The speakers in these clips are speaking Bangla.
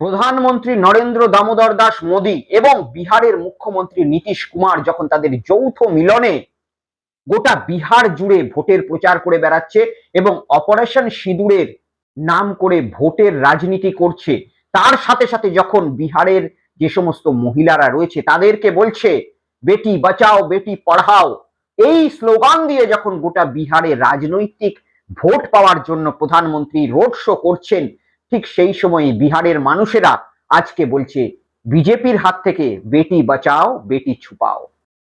প্রধানমন্ত্রী নরেন্দ্র দামোদর দাস মোদী এবং বিহারের মুখ্যমন্ত্রী নীতিশ কুমার যখন তাদের যৌথ মিলনে গোটা বিহার জুড়ে ভোটের প্রচার করে বেড়াচ্ছে এবং অপারেশন সিঁদুরের নাম করে ভোটের রাজনীতি করছে, তার সাথে সাথে যখন বিহারের যে সমস্ত মহিলারা রয়েছে তাদেরকে বলছে, বেটি বাঁচাও, বেটি পড়াও, এই স্লোগান দিয়ে যখন গোটা বিহারে রাজনৈতিক ভোট পাওয়ার জন্য প্রধানমন্ত্রী রোড শো করছেন ঠিক সেই সময় বিহারের মানুষেরা আজকে বলছে, বিজেপির হাত থেকে বেটি বাঁচাও, বেটি ছুপাও।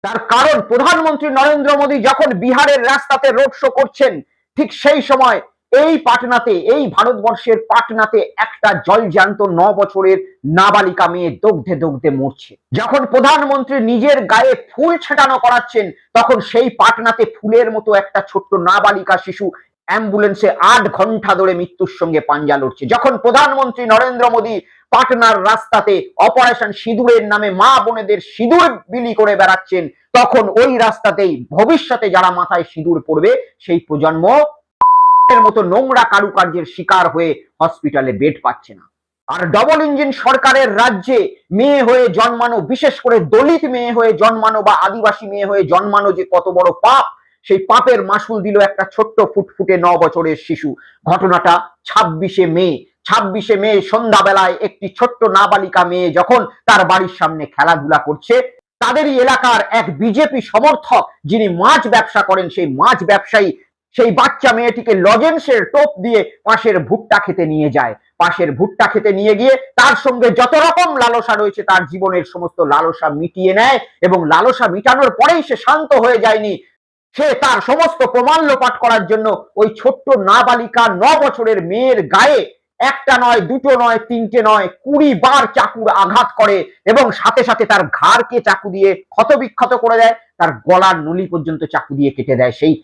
তার কারণ প্রধানমন্ত্রী নরেন্দ্র মোদী যখন বিহারের রাস্তাতে রোড শো করছেন, ঠিক সেই সময় এই পাটনাতে, এই ভারতবর্ষের পাটনাতে একটা জলজ্যান্ত ন বছরের নাবালিকা মেয়ে দগ্ধে দগ্ধে মরছে। যখন প্রধানমন্ত্রী নিজের গায়ে ফুল ছেটানো করাচ্ছেন, তখন সেই পাটনাতে ফুলের মতো একটা ছোট্ট নাবালিকা শিশু অ্যাম্বুলেন্সে আট ঘণ্টা ধরে মৃত্যুর সঙ্গে পাঞ্জা লড়ছে। যখন প্রধানমন্ত্রী নরেন্দ্র মোদী পাটনার রাস্তাতে অপারেশন সিঁদুরের নামে মা বোনেদের সিঁদুর বিলি করে বেড়াচ্ছেন, তখন ওই রাস্তাতেই ভবিষ্যতে যারা মাথায় সিঁদুর পড়বে, সেই প্রজন্ম মতো নোংরা কারুকার্যের শিকার হয়ে হসপিটালে বেড পাচ্ছে না। আর ডবল ইঞ্জিন সরকারের রাজ্যে মেয়ে হয়ে জন্মানো, বিশেষ করে দলিত মেয়ে হয়ে জন্মানো বা আদিবাসী মেয়ে হয়ে জন্মানো যে কত বড় পাপ সেই পাপের মাসুল দিল একটা ছোট্ট ফুটফুটে ন বছরের শিশু। ঘটনাটা ছাব্বিশে মে। ছাব্বিশে মে সন্ধ্যাবেলায় একটি ছোট্ট নাবালিকা মেয়ে যখন তার বাড়ির সামনে খেলাধুলা করছে, তাদেরই এলাকার এক বিজেপি সমর্থক যিনি মাছ ব্যবসা করেন, সেই মাছ ব্যবসায়ী, সেই বাচ্চা মেয়েটিকে লজেন্সের টোপ দিয়ে পাশের ভুট্টা খেতে নিয়ে যায়। পাশের ভুট্টা খেতে নিয়ে গিয়ে তার সঙ্গে যত রকম লালসা রয়েছে, তার জীবনের সমস্ত লালসা মিটিয়ে নেয় এবং লালসা মিটানোর পরেই সে শান্ত হয়ে যায়নি। সে তার সমস্ত প্রমাণ লোপাট করার জন্য ওই ছোট্ট নাবালিকা ন বছরের মেয়ের গায়ে একটা নয়, দুটো নয়, তিনটে নয়, কুড়ি বার চাকুর আঘাত করে এবং সাথে সাথে তার ঘাড়কে চাকু দিয়ে ক্ষতবিক্ষত করে দেয়। তার গলার নলি পর্যন্ত চাকু দিয়ে কেটে দেয় সেই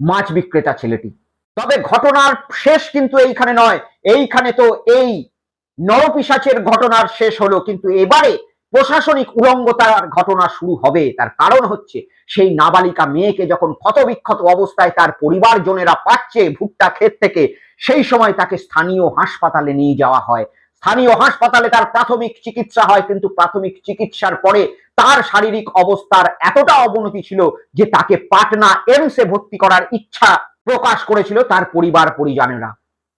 মাছ বিক্রেতা ছেলেটি। তবে ঘটনার শেষ কিন্তু এইখানে নয়। এইখানে তো এই নরপিসাচের ঘটনার শেষ হলো। কিন্তু এবারে প্রশাসনিক উলঙ্গতার ঘটনা শুরু হবে। তার কারণ হচ্ছে, সেই নাবালিকা মেয়েকে যখন ক্ষতবিক্ষত অবস্থায় তার পরিবারজনেরা পাচ্ছে ভুট্টা ক্ষেত থেকে, সেই সময় তাকে স্থানীয় হাসপাতালে নিয়ে যাওয়া হয়। স্থানীয় হাসপাতালে তার প্রাথমিক চিকিৎসা হয়, কিন্তু প্রাথমিক চিকিৎসার পরে তার শারীরিক অবস্থার এতটা অবনতি ছিল যে তাকে পাটনা এমসে ভর্তি করার ইচ্ছা প্রকাশ করেছিল তার পরিবার পরিজনেরা।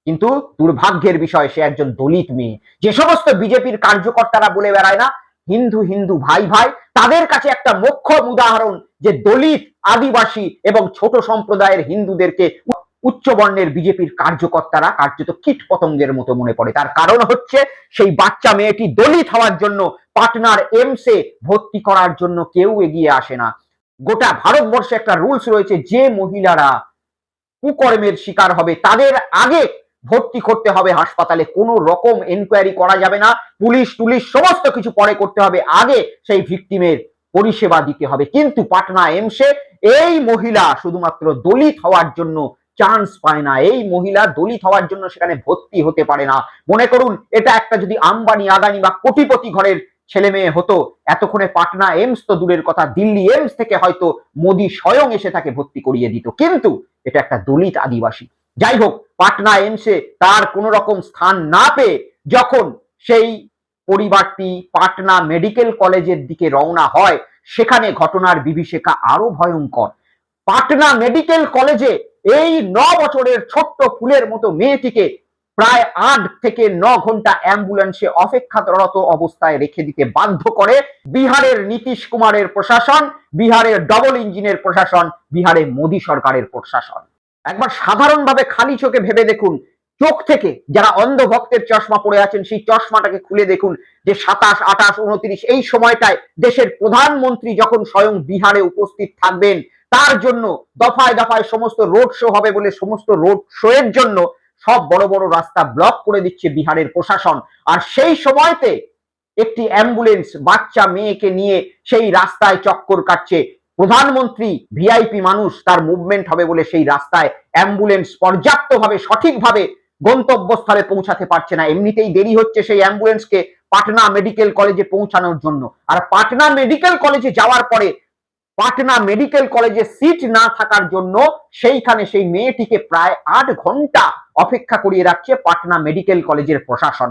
কিন্তু দুর্ভাগ্যের বিষয়, সে একজন দলিত মেয়ে। যে সমস্ত বিজেপির কার্যকর্তারা বলে বেড়ায় না হিন্দু হিন্দু ভাই ভাই, তাদের কাছে একটা মোক্ষম উদাহরণ যে দলিত আদিবাসী এবং ছোট সম্প্রদায়ের হিন্দুদেরকে উচ্চ বর্ণের বিজেপির কার্যকর্তারা কার্যত কীট পতঙ্গের মতো মনে পড়ে। তার কারণ হচ্ছে সেই বাচ্চা মেয়েটি দলিত হওয়ার জন্য পাটনার এমসে ভর্তি করার জন্য কেউ এগিয়ে আসে না। গোটা ভারতবর্ষে একটা রুলস রয়েছে, যে মহিলারা কুকর্মের শিকার হবে, তাদের আগে ভর্তি করতে হবে হাসপাতালে। কোনো রকম এনকোয়ারি করা যাবে না। পুলিশ টুলিশ সমস্ত কিছু পরে করতে হবে। আগে সেই ভিকটিমের পরিষেবা দিতে হবে। কিন্তু পাটনা এমসে এই মহিলা শুধুমাত্র দলিত হওয়ার জন্য চান্স পায় না। এই মহিলা দলিত হওয়ার জন্য সেখানে ভর্তি হতে পারে না। মনে করুন, এটা একটা যদি আম্বানি আগানি বা কোটিপতি ঘরের ছেলে মেয়ে হতো, এতক্ষণে পাটনা এমস তো দূরের কথা। দিল্লি এমস থেকে হয়তো মোদি স্বয়ং এসে তাকে ভর্তি করিয়ে দিত। কিন্তু এটা একটা দলিত আদিবাসী। যাই হোক পাটনা এমসে তার কোন রকম স্থান না পেয়ে যখন সেই পরিবারটি পাটনা মেডিকেল কলেজের দিকে রওনা হয়, সেখানে ঘটনার বিভীষিকা আরও ভয়ঙ্কর। পাটনা মেডিকেল কলেজে এই ন বছরের ছোট্ট ফুলের মতো মেয়েটিকে প্রায় আট থেকে ন ঘণ্টা অ্যাম্বুলেন্সে অপেক্ষারত অবস্থায় রেখে দিতে বাধ্য করে বিহারের নীতিশ কুমারের প্রশাসন, বিহারের ডবল ইঞ্জিনের প্রশাসন, বিহারে মোদী সরকারের প্রশাসন। একবার সাধারণভাবে খালি চোখে ভেবে দেখুন। চোখ থেকে যারা অন্ধ ভক্তের চশমা পরে আছেন, সেই চশমাটাকে খুলে দেখুন যে সাতাশ, আঠাশ, উনত্রিশ এই সময়টায় দেশের প্রধানমন্ত্রী যখন স্বয়ং বিহারে উপস্থিত থাকবেন, তার জন্য দফায় দফায় সমস্ত রোড শো হবে বলে সমস্ত রোড শো এর জন্য সব বড় বড় রাস্তা ব্লক করে দিচ্ছে বিহারের প্রশাসন। আর সেই সময়তে একটি অ্যাম্বুলেন্স বাচ্চা মেয়েকে নিয়ে সেই রাস্তায় চক্কর কাটছে। প্রধানমন্ত্রী ভিআইপি মানুষ তার মুভমেন্ট হবে বলে সেই রাস্তায় অ্যাম্বুলেন্স পর্যাপ্তভাবে, সঠিকভাবে গন্তব্যস্থলে পৌঁছাতে পারছে না। এমনিতেই দেরি হচ্ছে সেই অ্যাম্বুলেন্সকে পাটনা মেডিকেল কলেজে পৌঁছানোর জন্য। আর পাটনা মেডিকেল কলেজে যাওয়ার পরে পাটনা মেডিকেল কলেজে সিট না থাকার জন্য সেইখানে সেই মেয়েটিকে প্রায় আট ঘণ্টা অপেক্ষা করিয়ে রাখছে পাটনা মেডিকেল কলেজের প্রশাসন।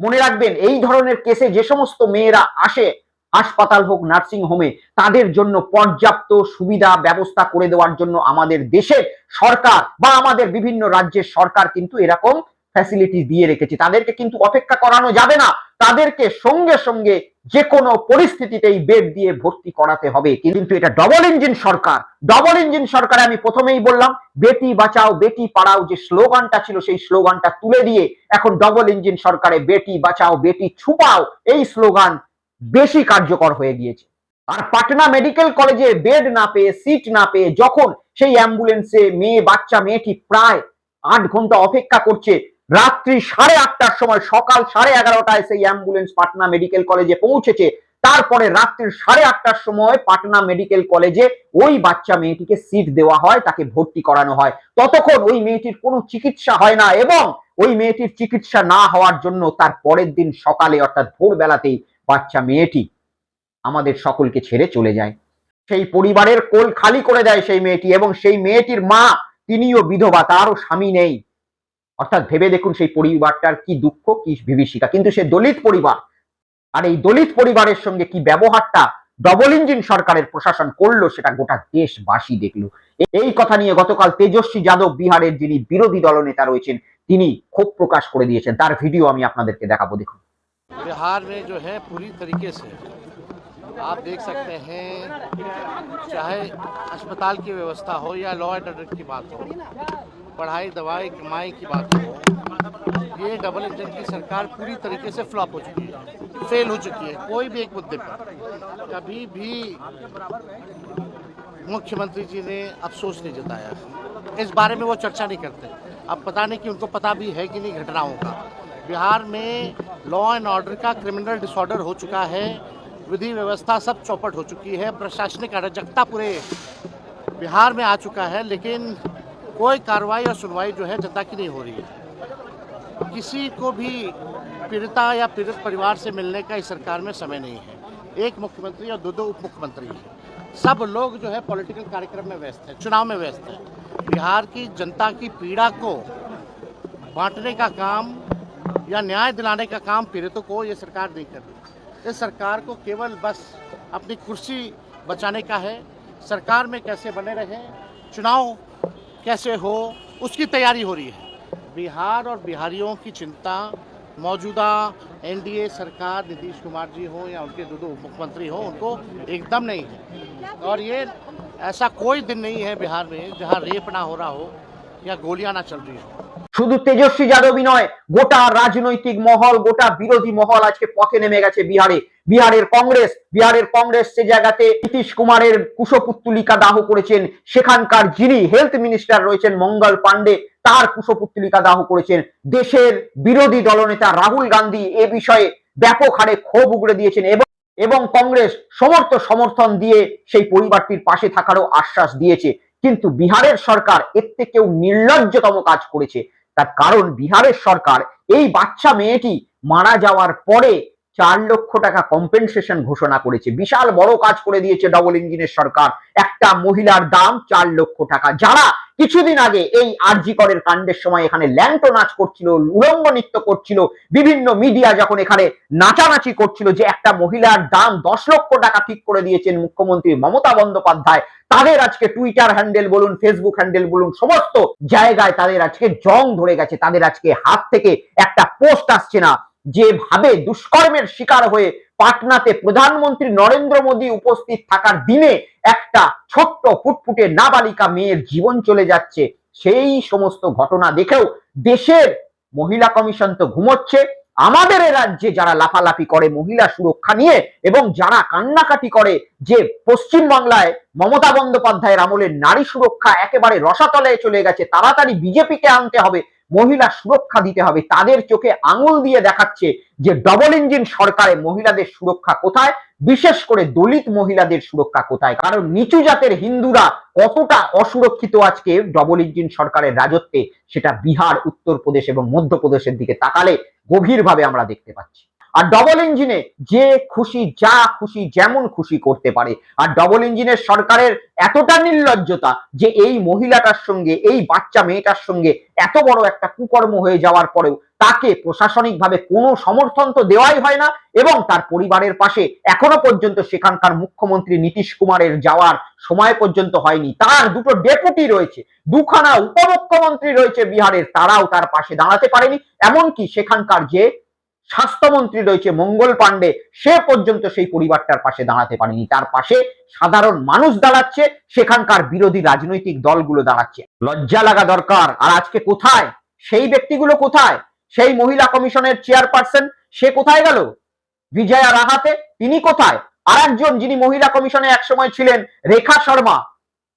মনে রাখবেন, এই ধরনের কেসে যে সমস্ত মেয়েরা আসে হাসপাতাল হোক, নার্সিং হোমে তাদের জন্য পর্যাপ্ত সুবিধা, ব্যবস্থা করে দেওয়ার জন্য আমাদের দেশের সরকার বা আমাদের বিভিন্ন রাজ্যের সরকার কিন্তু এরকম ফ্যাসিলিটি দিয়ে রেখেছে। তাদেরকে কিন্তু অপেক্ষা করানো যাবে না। তাদেরকে সঙ্গে সঙ্গে যে কোনো পরিস্থিতিতেই বেড দিয়ে ভর্তি করাতে হবে। কিন্তু এটা ডবল ইঞ্জিন সরকার। ডবল ইঞ্জিন সরকারে আমি প্রথমেই বললাম, বেটি বাঁচাও, বেটি পাড়াও যে স্লোগানটা ছিল, সেই স্লোগানটা তুলে দিয়ে এখন ডবল ইঞ্জিন সরকারে বেটি বাঁচাও, বেটি ছুপাও, এই স্লোগান বেশি কার্যকর হয়ে গিয়েছে। আর পাটনা মেডিকেল কলেজে বেড না পেয়ে, সিট না পেয়ে যখন সেই অ্যাম্বুলেন্সে মেয়ে, বাচ্চা, মেয়েটি প্রায় আট ঘণ্টা অপেক্ষা করছে, রাত্রি সাড়ে আটটার সময়, সকাল সাড়ে এগারোটায় সেই অ্যাম্বুলেন্স পাটনা মেডিকেল কলেজে পৌঁছেছে। তারপরে রাত্রির সাড়ে আটটার সময় পাটনা মেডিকেল কলেজে ওই বাচ্চা মেয়েটিকে সিট দেওয়া হয়, তাকে ভর্তি করানো হয়। ততক্ষণ ওই মেয়েটির কোনো চিকিৎসা হয় না এবং ওই মেয়েটির চিকিৎসা না হওয়ার জন্য তার পরের দিন সকালে অর্থাৎ ভোরবেলাতেই বাচ্চা মেয়েটি আমাদের সকলকে ছেড়ে চলে যায়। সেই পরিবারের কোল খালি করে দেয় সেই মেয়েটি এবং সেই মেয়েটির মা, তিনিও বিধবা, তারও স্বামী নেই। অর্থাৎ ভেবে দেখুন সেই পরিবারটার কি দুঃখ, কি বিভীষিকা। কিন্তু সে দলিত পরিবার। আর এই দলিত পরিবারের সঙ্গে কি ব্যবহারটা ডবল ইঞ্জিন সরকারের প্রশাসন করল, সেটা গোটা দেশবাসী দেখল। এই কথা নিয়ে গতকাল তেজস্বী যাদব বিহারের যিনি বিরোধী দলনেতা রয়েছেন, তিনি ক্ষোভ প্রকাশ করে দিয়েছেন। তার ভিডিও আমি আপনাদেরকে দেখাবো, দেখুন। बिहार में जो है पूरी तरीके से आप देख सकते हैं, चाहे अस्पताल की व्यवस्था हो या लॉ एंड ऑर्डर की बात हो, पढ़ाई, दवाई, कमाई की बात हो, ये डबल इंजन की सरकार पूरी तरीके से फ्लॉप हो चुकी है फेल हो चुकी है, कोई भी एक मुद्दे पर। कभी भी मुख्यमंत्री जी ने अफसोस नहीं जताया। इस बारे में वो चर्चा नहीं करते। अब पता नहीं कि उनको पता भी है कि नहीं घटनाओं का। बिहार में लॉ एंड ऑर्डर का क्रिमिनल डिसऑर्डर हो चुका है, विधि व्यवस्था सब चौपट हो चुकी है, प्रशासनिक अराजकता पूरे बिहार में आ चुका है, लेकिन कोई कार्रवाई और सुनवाई जो है जनता की नहीं हो रही है। किसी को भी पीड़िता या पीड़ित परिवार से मिलने का इस सरकार में समय नहीं है। एक मुख्यमंत्री और दो दो उप मुख्यमंत्री सब लोग जो है पॉलिटिकल कार्यक्रम में व्यस्त हैं, चुनाव में व्यस्त हैं। बिहार की जनता की पीड़ा को बांटने का काम या न्याय दिलाने का काम पीड़ितों को ये सरकार नहीं कर रही। इस सरकार को केवल बस अपनी कुर्सी बचाने का है। सरकार में कैसे बने रहे, चुनाव कैसे हो, उसकी तैयारी हो रही है। बिहार और बिहारियों की चिंता, मौजूदा एनडीए सरकार नीतीश कुमार जी हो या उनके दो दो मुख्यमंत्री हो, उनको एकदम नहीं है। और ये ऐसा कोई दिन नहीं है बिहार में जहाँ रेप ना हो रहा हो या गोलियाँ ना चल रही हो। শুধু তেজস্বী যাদবই নয়, গোটা রাজনৈতিক মহল, গোটা বিরোধী মহল আজকে পথে নেমে গেছে বিহারে। বিহারের কংগ্রেস বিহারের কংগ্রেস সে জায়গাতে নীতিশ কুমারের কুশপুত্তলিকা দাহ করেছেন। সেখানকার যিনি হেলথ মিনিস্টার রয়েছেন মঙ্গল পান্ডে তার কুশপুত্তলিকা দাহ করেছেন। দেশের বিরোধী দলনেতা রাহুল গান্ধী এ বিষয়ে ব্যাপক হারে ক্ষোভ উগড়ে দিয়েছেন এবং এবং কংগ্রেস সমর্থ সমর্থন দিয়ে সেই পরিবারটির পাশে থাকারও আশ্বাস দিয়েছে। কিন্তু বিহারের সরকার এর থেকেও নির্লজ্জতম কাজ করেছে। তার কারণ বিহারের সরকার এই বাচ্চা মেয়েটি মারা যাওয়ার পরে চার লক্ষ টাকা কম্পেনসেশন ঘোষণা করেছে। বিশাল বড় কাজ করে দিয়েছে ডবল ইঞ্জিনের সরকার। একটা মহিলার দাম চার লক্ষ টাকা। যারা কিছুদিন আগে এই আরজি করের কাণ্ডের সময় এখানে ল্যাংটো নাচ করছিল, উলঙ্গ নৃত্য করছিল, বিভিন্ন মিডিয়া যখন এখানে নাচানাচি করছিল যে একটা মহিলার দাম দশ লক্ষ টাকা ঠিক করে দিয়েছেন মুখ্যমন্ত্রী মমতা বন্দ্যোপাধ্যায়, তাদের আজকে টুইটার হ্যান্ডেল বলুন ফেসবুক হ্যান্ডেল বলুন, সমস্ত জায়গায় তাদের আজকে জং ধরে গেছে। তাদের আজকে হাত থেকে একটা পোস্ট আসছে না। যেভাবে দুষ্কর্মের শিকার হয়ে পাটনাতে প্রধানমন্ত্রী নরেন্দ্র মোদী উপস্থিত থাকার দিনে একটা ছোট্ট ফুটফুটে নাবালিকা মেয়ের জীবন চলে যাচ্ছে, সেই সমস্ত ঘটনা দেখেও দেশের মহিলা কমিশন তো ঘুমোচ্ছে। আমাদের রাজ্যে যারা লাফালাফি করে, মহিলা সুরক্ষা নিয়ে এবং যারা কান্নাকাটি করে, যে পশ্চিম বাংলায় মমতা বন্দ্যোপাধ্যায়ের আমলে নারী সুরক্ষা একেবারে রসাতলে চলে গেছে, তাড়াতাড়ি বিজেপিকে আনতে হবে। মহিলা সুরক্ষা দিতে হবে। তাদের চোখে আঙুল দিয়ে দেখাচ্ছে যে ডবল ইঞ্জিন সরকারে মহিলাদের সুরক্ষা কোথায়? বিশেষ করে দলিত মহিলাদের সুরক্ষা কোথায়? কারণ নিচু জাতের হিন্দুরা কতটা অসুরক্ষিত আজকে ডবল ইঞ্জিন সরকারের রাজত্বে? সেটা বিহার, উত্তরপ্রদেশ এবং মধ্যপ্রদেশের দিকে তাকালে গভীরভাবে আমরা দেখতে পাচ্ছি। আর ডবল ইঞ্জিনে যে খুশি, যা খুশি, যেমন খুশি করতে পারে। আর ডবল ইঞ্জিনের সরকারের এতটা নির্লজ্জতা যে এই মহিলাটার সঙ্গে, এই বাচ্চা মেয়েটার সঙ্গে এত বড় একটা কুকর্ম হয়ে যাওয়ার পরেও তাকে প্রশাসনিকভাবে কোনো সমর্থন তো দেওয়াই হয় না এবং তার পরিবারের পাশে এখনও পর্যন্ত সেখানকার মুখ্যমন্ত্রী নীতিশ কুমারের যাওয়ার সময় পর্যন্ত হয়নি। তার দুটো ডেপুটি রয়েছে, দুখানা উপমুখ্যমন্ত্রী রয়েছে বিহারের, তারাও তার পাশে দাঁড়াতে পারেনি। এমনকি সেখানকার যে স্বাস্থ্যমন্ত্রী রয়েছে মঙ্গল পাণ্ডে, সে পর্যন্ত সেই পরিবারটার পাশে দাঁড়াতে পারেনি। তার পাশে সাধারণ মানুষ দাঁড়াচ্ছে, সেখানকার বিরোধী রাজনৈতিক দলগুলো দাঁড়াচ্ছে। লজ্জা লাগা দরকার। আর আজকে কোথায়? সেই ব্যক্তিগুলো কোথায়? সেই মহিলা কমিশনের চেয়ারপারসন, সে কোথায় গেল? বিজয়া রাহাতে, তিনি কোথায়? আর একজন যিনি মহিলা কমিশনে একসময় ছিলেন, রেখা শর্মা,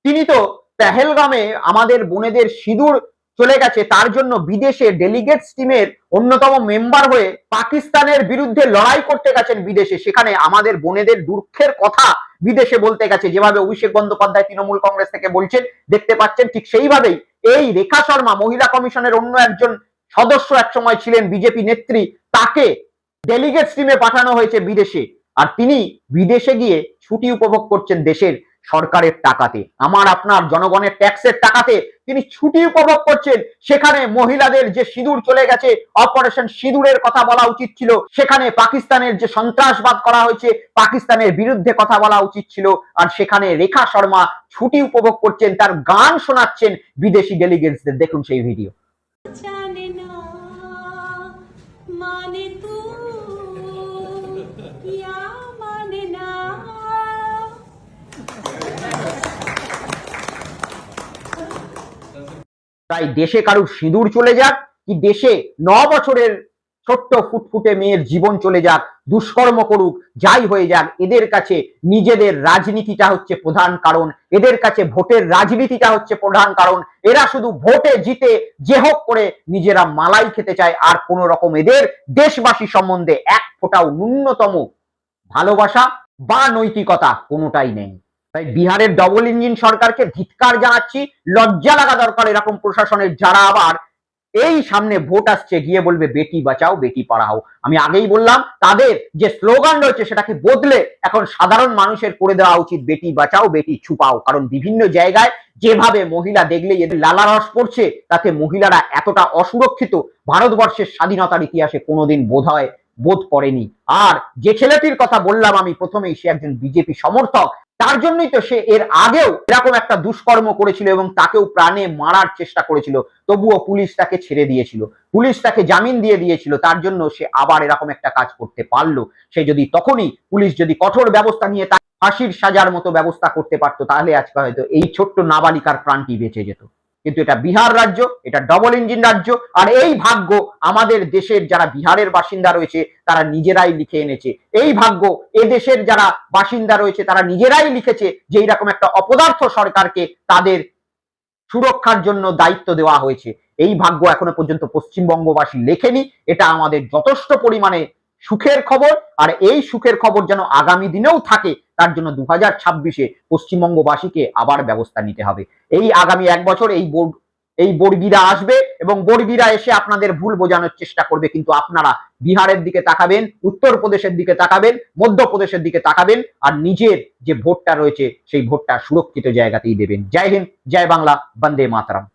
তিনি তো পেহেলগামে আমাদের বোনেদের সিঁদুর চলে গেছে। তার জন্য বিদেশে ডেলিগেটস টিমের অন্যতম মেম্বার হয়ে পাকিস্তানের বিরুদ্ধে লড়াই করতে গেছেন বিদেশে। সেখানে আমাদের বোনেদের দুঃখের কথা বিদেশে বলতে গেছে। যেভাবে অভিষেক বন্দ্যোপাধ্যায় তৃণমূল কংগ্রেস থেকে বলছেন, দেখতে পাচ্ছেন ঠিক সেইভাবেই এই রেখা শর্মা মহিলা কমিশনের অন্য একজন সদস্য একসময় ছিলেন বিজেপি নেত্রী। তাকে ডেলিগেটস টিমে পাঠানো হয়েছে বিদেশে। আর তিনি বিদেশে গিয়ে ছুটি উপভোগ করছেন দেশের। সরকারের টাকাতে, আমার আপনার জনগণের ট্যাক্সের টাকাতে তিনি ছুটি উপভোগ করছেন। সেখানে মহিলাদের যে সিঁদুর চলে গেছে, অপারেশন সিঁদুরের কথা বলা উচিত ছিল। সেখানে পাকিস্তানের যে সন্ত্রাসবাদ করা হয়েছে, পাকিস্তানের বিরুদ্ধে কথা বলা উচিত ছিল। আর সেখানে রেখা শর্মা ছুটি উপভোগ করছেন, তার গান শোনাচ্ছেন বিদেশি ডেলিগেটসদের। দেখুন সেই ভিডিও। মানে তু ইয়া মানে না তাই দেশে কারুর সিঁদুর চলে যাক কি দেশে ন বছরের ছোট্ট ফুটফুটে মেয়ের জীবন চলে যাক, দুষ্কর্ম করুক, যাই হয়ে যাক, এদের কাছে নিজেদের রাজনীতিটা হচ্ছে প্রধান কারণ, এদের কাছে ভোটের রাজনীতিটা হচ্ছে প্রধান কারণ, এরা শুধু ভোটে জিতে যে হোক করে নিজেরা মালাই খেতে চায়, আর কোন রকম এদের দেশবাসী সম্বন্ধে এক ফোঁটাও ন্যূনতম ভালোবাসা বা নৈতিকতা কোনোটাই নেই। তাই বিহারের ডবল ইঞ্জিন সরকারকে ধিৎকার জানাচ্ছি, লজ্জা লাগা দরকার এরকম প্রশাসনের যারা আবার এই সামনে ভোট আসছে, গিয়ে বলবে বেটি বাঁচাও, বেটি পড়াও। আমি আগেই বললাম, তাদের যে স্লোগান রয়েছে সেটাকে বদলে এখন সাধারণ মানুষের করে দেওয়া উচিত, বেটি বাঁচাও, বেটি ছুপাও। কারণ বিভিন্ন জায়গায় যেভাবে মহিলা দেখলে এদের লালারস পড়ছে, তাতে মহিলারা এতটা অসুরক্ষিত, ভারতবর্ষের স্বাধীনতার ইতিহাসে কোনোদিন বোধ হয় বোধ করেনি। আর যে ছেলেটির কথা বললাম আমি, প্রথমেই সে একজন বিজেপি সমর্থক তার জন্যই তো সে এর আগেও এরকম একটা দুষ্কর্ম করেছিল এবং তাকেও প্রাণে মারার চেষ্টা করেছিল। তবুও পুলিশ তাকে ছেড়ে দিয়েছিল। পুলিশ তাকে জামিন দিয়ে দিয়েছিল। তার জন্য সে আবার এরকম একটা কাজ করতে পারল। সে যদি তখনই পুলিশ যদি কঠোর ব্যবস্থা নিয়ে তার ফাঁসির সাজার মতো ব্যবস্থা করতে পারতো, তাহলে আজকে হয়তো এই ছোট্ট নাবালিকার প্রাণটি বেঁচে যেত। কিন্তু এটা বিহার রাজ্য, এটা ডবল ইঞ্জিন রাজ্য, আর এই ভাগ্য আমাদের দেশের যারা বিহারের বাসিন্দা রয়েছে, তারা নিজেরাই লিখে এনেছে। এই ভাগ্য এ দেশের যারা বাসিন্দা রয়েছে, তারা নিজেরাই লিখেছে যে এইরকম একটা অপদার্থ সরকারকে তাদের সুরক্ষার জন্য দায়িত্ব দেওয়া হয়েছে। এই ভাগ্য এখনও পর্যন্ত পশ্চিমবঙ্গবাসী লেখেনি। এটা আমাদের যথেষ্ট পরিমাণে সুখের খবর আর এই সুখের খবর যেন আগামী দিনেও থাকে, তার জন্য দু হাজার ছাব্বিশে পশ্চিমবঙ্গবাসীকে আবার ব্যবস্থা নিতে হবে। এই আগামী এক বছর এই বোর্ড, এই বর্গীরা আসবে এবং বর্গীরা এসে আপনাদের ভুল বোঝানোর চেষ্টা করবে, কিন্তু আপনারা বিহারের দিকে তাকাবেন, উত্তরপ্রদেশের দিকে তাকাবেন, মধ্যপ্রদেশের দিকে তাকাবেন আর নিজের যে ভোটটা রয়েছে, সেই ভোটটা সুরক্ষিত জায়গাতেই দেবেন। জয় হিন্দ, জয় বাংলা, বন্দে মাতরম।